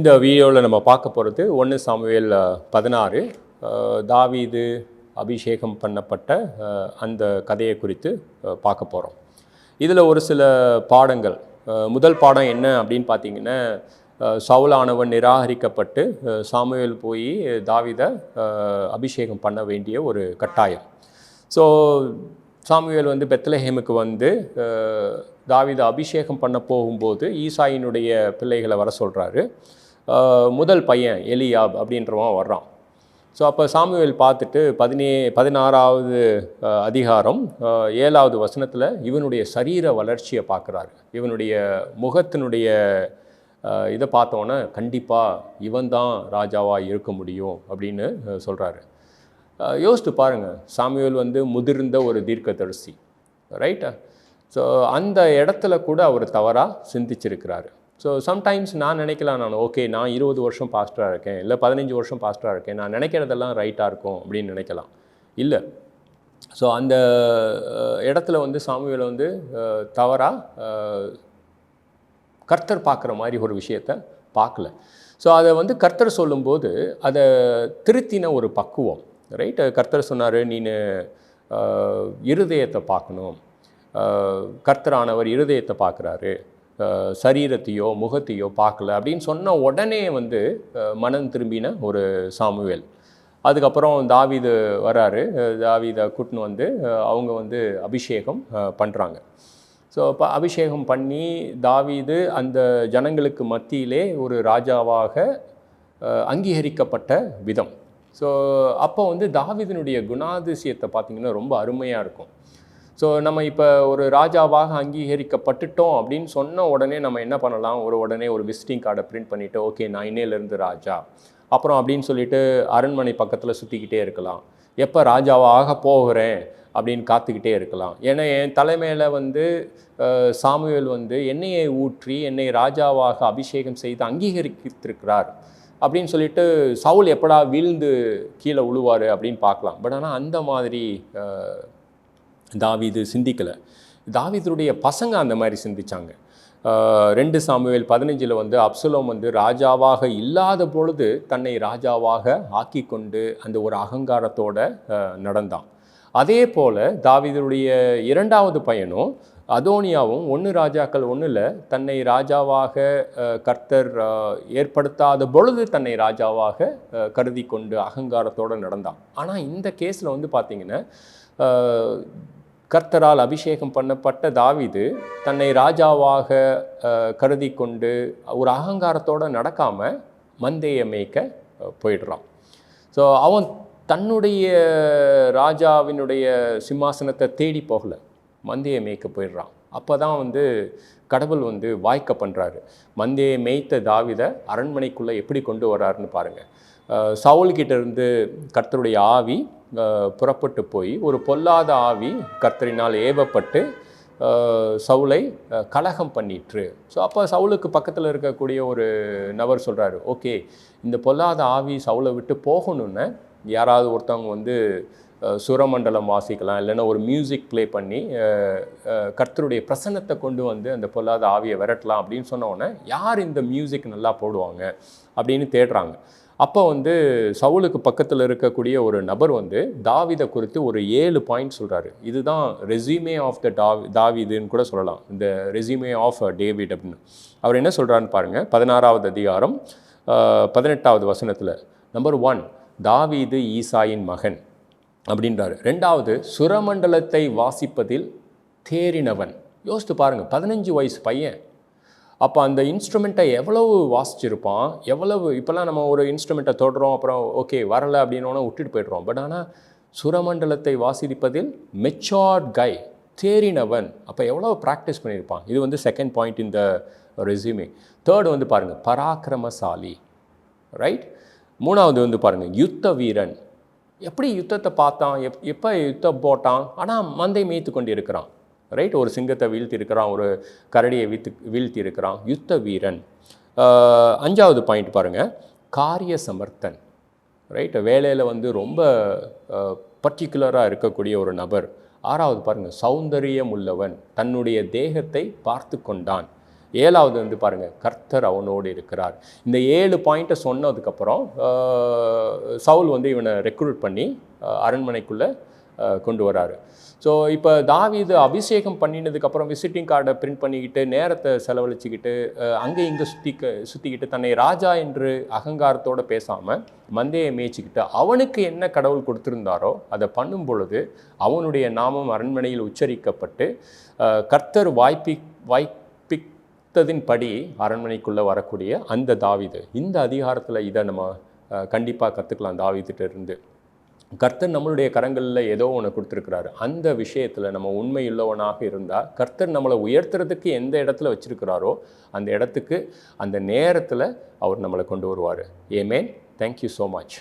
இந்த வீடியோவில் நம்ம பார்க்க போகிறது ஒன்று சாமுவேல் பதினாறு. தாவீது அபிஷேகம் பண்ணப்பட்ட அந்த கதையை குறித்து பார்க்க போகிறோம். இதில் ஒரு சில பாடங்கள். முதல் பாடம் என்ன அப்படின்னு பார்த்தீங்கன்னா சவுலானவன் நிராகரிக்கப்பட்டு சாமுவேல் போய் தாவிதை அபிஷேகம் பண்ண வேண்டிய ஒரு கட்டாயம். ஸோ சாமுவேல் வந்து பெத்லஹேமுக்கு வந்து தாவிதை அபிஷேகம் பண்ண போகும்போது ஈசாயினுடைய பிள்ளைகளை வர சொல்கிறாரு. முதல் பையன் எலியாப் அப்படின்றவன் வர்றான். ஸோ அப்போ சாமுவேல் பார்த்துட்டு பதினே பதினாறாவது அதிகாரம் ஏழாவது வசனத்தில் இவனுடைய சரீர வளர்ச்சியை பார்க்குறாரு. இவனுடைய முகத்தினுடைய இதை பார்த்தோன்னே கண்டிப்பாக இவன் தான் ராஜாவாக இருக்க முடியும் அப்படின்னு சொல்கிறாரு யோசித்து பாருங்கள் சாமுவேல் வந்து முதிர்ந்த ஒரு தீர்க்கதரிசி. ரைட்டா ஸோ அந்த இடத்துல கூட அவர் தவறாக சிந்திச்சிருக்கிறாரு. ஸோ சம்டைம்ஸ் நான் நினைக்கலாம் நான் ஓகே நான் இருபது வருஷம் பாஸ்டராக இருக்கேன் இல்லை பதினஞ்சு வருஷம் பாஸ்டராக இருக்கேன் நான் நினைக்கிறதெல்லாம் ரைட்டாக இருக்கும் அப்படின்னு நினைக்கலாம். இல்லை. ஸோ அந்த இடத்துல வந்து சாமியில் வந்து தவறாக கர்த்தர் பார்க்குற மாதிரி ஒரு விஷயத்த பார்க்கல. ஸோ அதை வந்து கர்த்தர் சொல்லும்போது அதை திருத்தின ஒரு பக்குவம். ரைட் கர்த்தர் சொன்னார் நீனு இருதயத்தை பார்க்கணும். கர்த்தரானவர் இருதயத்தை பார்க்குறாரு. சரீரத்தையோ முகத்தையோ பார்க்கல. அப்படின்னு சொன்ன உடனே வந்து மனம் திரும்பின ஒரு சாமுவேல். அதுக்கப்புறம் தாவிது வராரு. தாவிதை கூட்டின்னு வந்து அவங்க வந்து அபிஷேகம் பண்ணுறாங்க ஸோ இப்போ அபிஷேகம் பண்ணி தாவிது அந்த ஜனங்களுக்கு மத்தியிலே ஒரு ராஜாவாக அங்கீகரிக்கப்பட்ட விதம். ஸோ அப்போ வந்து தாவிதனுடைய குணாதிசயத்தை பார்த்திங்கன்னா ரொம்ப அருமையாக இருக்கும். ஸோ நம்ம இப்போ ஒரு ராஜாவாக அங்கீகரிக்கப்பட்டுட்டோம் அப்படின்னு சொன்ன உடனே நம்ம என்ன பண்ணலாம்? ஒரு உடனே ஒரு விசிட்டிங் கார்டை பிரிண்ட் பண்ணிவிட்டு ஓகே நான் இன்னையிலேருந்து ராஜா. அப்புறம் அப்படின்னு சொல்லிட்டு அரண்மனை பக்கத்தில் சுற்றிக்கிட்டே இருக்கலாம். எப்போ ராஜாவாக போகிறேன். அப்படின்னு காத்துக்கிட்டே இருக்கலாம். ஏன்னா என் தலைமையில் வந்து சாமுவேல் வந்து எண்ணெயை ஊற்றி என்னை ராஜாவாக அபிஷேகம் செய்து அங்கீகரித்திருக்கிறார் அப்படின்னு சொல்லிட்டு சவுல் எப்படா வீழ்ந்து கீழே உழுவார்? அப்படின்னு பார்க்கலாம். பட் ஆனால் அந்த மாதிரி தாவிது சிந்திக்கலை. தாவிதருடைய பசங்க அந்த மாதிரி சிந்திச்சாங்க. ரெண்டு சாமுவேல் பதினஞ்சில் வந்து அப்சலோம் வந்து ராஜாவாக இல்லாத பொழுது தன்னை ராஜாவாக ஆக்கி கொண்டு அந்த ஒரு அகங்காரத்தோட நடந்தான். அதே போல் தாவிதருடைய இரண்டாவது பையனும் அதோனியாவும் ஒன்று ராஜாக்கள் ஒன்றில் தன்னை ராஜாவாக கர்த்தர் ஏற்படுத்தாத பொழுது தன்னை ராஜாவாக கருதி கொண்டு அகங்காரத்தோடு நடந்தான். ஆனால் இந்த கேஸில் வந்து பார்த்திங்கன்னா கர்த்தரால் அபிஷேகம் பண்ணப்பட்ட தாவிது தன்னை ராஜாவாக கருதி கொண்டு ஒரு அகங்காரத்தோடு நடக்காமல் மந்தையை மேய்க்க போயிடுறான். ஸோ அவன் தன்னுடைய ராஜாவினுடைய சிம்மாசனத்தை தேடி போகல. மந்தையை மேய்க்க போயிடுறான். அப்போ தான் வந்து கடவுள் வந்து வாய்க்க பண்ணுறாரு மந்தையை மேய்த்த தாவிதை அரண்மனைக்குள்ளே எப்படி கொண்டு வர்றாருன்னு பாருங்கள் சவுல்கிட்ட இருந்து கர்த்தருடைய ஆவி புறப்பட்டு போய் ஒரு பொல்லாத ஆவி கர்த்தரினால் ஏவப்பட்டு சவுளை சவுலை கலகம் பண்ணிற்று. ஸோ அப்போ சவுலுக்கு பக்கத்தில் இருக்கக்கூடிய ஒரு நபர் சொல்கிறாரு ஓகே இந்த பொல்லாத ஆவி சவுலை விட்டு போகணுன்னு யாராவது ஒருத்தவங்க வந்து சுரமண்டலம் வாசிக்கலாம் இல்லைன்னா ஒரு மியூசிக் ப்ளே பண்ணி கர்த்தருடைய பிரசன்னத்தை கொண்டு வந்து அந்த பொல்லாத ஆவியை விரட்டலாம் அப்படின்னு சொன்னோடனே யார் இந்த மியூசிக் நல்லா போடுவாங்க அப்படின்னு தேடுறாங்க. அப்போ வந்து சவுலுக்கு பக்கத்தில் இருக்கக்கூடிய ஒரு நபர் வந்து தாவிதை குறித்து ஒரு ஏழு பாயிண்ட் சொல்கிறாரு இதுதான் ரெஸ்யூமே ஆஃப் த டாவி தாவிதுன்னு கூட சொல்லலாம். இந்த ரெஸ்யூமே ஆஃப் டேவிட் அப்படின்னு. அவர் என்ன சொல்கிறான்னு பாருங்கள் பதினாறாவது அதிகாரம் பதினெட்டாவது வசனத்தில். நம்பர் ஒன் தாவிது ஈசாயின் மகன். அப்படின்றாரு. ரெண்டாவது சுரமண்டலத்தை வாசிப்பதில் தேறினவன். யோசித்து பாருங்கள் பதினஞ்சு வயசு பையன். அப்போ அந்த இன்ஸ்ட்ருமெண்ட்டை எவ்வளவு வாசிச்சிருப்பான்? எவ்வளவு இப்போல்லாம் நம்ம ஒரு இன்ஸ்ட்ருமெண்ட்டை தொடுறோம் அப்புறம் ஓகே வரலை அப்படின்னோன்னா விட்டுட்டு போய்ட்றோம். பட் ஆனால் சுரமண்டலத்தை வாசிப்பதில் மெச்சார்ட் கை தேறினவன். அப்போ எவ்வளோ ப்ராக்டிஸ் பண்ணியிருப்பான்? இது வந்து செகண்ட் பாயிண்ட் இந்த ரெசியூமே தேர்டு வந்து பாருங்கள் பராக்கிரமசாலி. ரைட் மூணாவது வந்து பாருங்கள் யுத்த வீரன். எப்படி யுத்தத்தை பார்த்தான்? எப் எப்போ யுத்தம் போட்டான்? ஆனால் மந்தை மேய்த்து கொண்டு இருக்கிறான் ரைட் ஒரு சிங்கத்தை வீழ்த்தி இருக்கிறான் ஒரு கரடியை வீழ்த்து வீழ்த்தி இருக்கிறான் யுத்த வீரன். அஞ்சாவது பாயிண்ட் பாருங்கள் காரிய சமர்த்தன். ரைட் வேலையில் வந்து ரொம்ப பர்டிகுலராக இருக்கக்கூடிய ஒரு நபர். ஆறாவது பாருங்கள் சௌந்தரியம் உள்ளவன் தன்னுடைய தேகத்தை பார்த்து கொண்டான். ஏழாவது வந்து பாருங்கள் கர்த்தர் அவனோடு இருக்கிறார். இந்த ஏழு பாயிண்ட்டை சொன்னதுக்கப்புறம் சவுல் வந்து இவனை ரெக்ரூட் பண்ணி அரண்மனைக்குள்ளே கொண்டு வராரு. ஸோ இப்போ தாவீது அபிஷேகம் பண்ணினதுக்கப்புறம் விசிட்டிங் கார்டை பிரிண்ட் பண்ணிக்கிட்டு நேரத்தை செலவழிச்சிக்கிட்டு அங்கே இங்கே சுற்றிக்க சுற்றிக்கிட்டு தன்னை ராஜா என்று அகங்காரத்தோடு பேசாமல் மந்தையை மேய்ச்சிக்கிட்டு அவனுக்கு என்ன கடவுள் கொடுத்துருந்தாரோ அதை பண்ணும் பொழுது அவனுடைய நாமம் அரண்மனையில் உச்சரிக்கப்பட்டு கர்த்தர் வாய்ப்பி வாய்ப்பித்ததின்படி அரண்மனைக்குள்ளே வரக்கூடிய அந்த தாவிது இந்த அதிகாரத்தில் இதை நம்ம கண்டிப்பாக கற்றுக்கலாம் தாவீதுகிட்ட இருந்து கர்த்தர் நம்மளுடைய கரங்களில் ஏதோ ஒன்று கொடுத்துருக்கிறாரு. அந்த விஷயத்தில் நம்ம உண்மையுள்ளவனாக இருந்தால் கர்த்தர் நம்மளை உயர்த்துறதுக்கு எந்த இடத்துல வச்சுருக்கிறாரோ அந்த இடத்துக்கு அந்த நேரத்தில் அவர் நம்மளை கொண்டு வருவார். ஏமேன் தேங்க்யூ ஸோ மச்